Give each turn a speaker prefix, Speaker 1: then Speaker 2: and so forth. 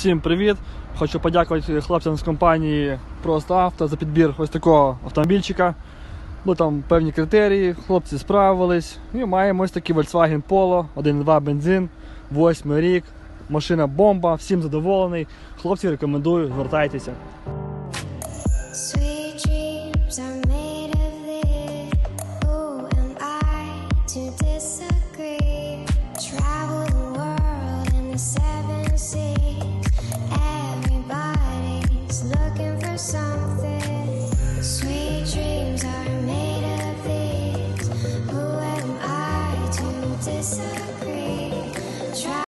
Speaker 1: Всім привіт! Хочу подякувати хлопцям з компанії Просто Авто за підбір ось такого автомобільчика. Були там певні критерії, хлопці справились. І маємо ось такий Volkswagen Polo, 1.2 бензин, 8 рік, машина бомба, всім задоволений. Хлопці рекомендую, звертайтеся.
Speaker 2: Sweet dreams are made of this. Who am I to disagree. Try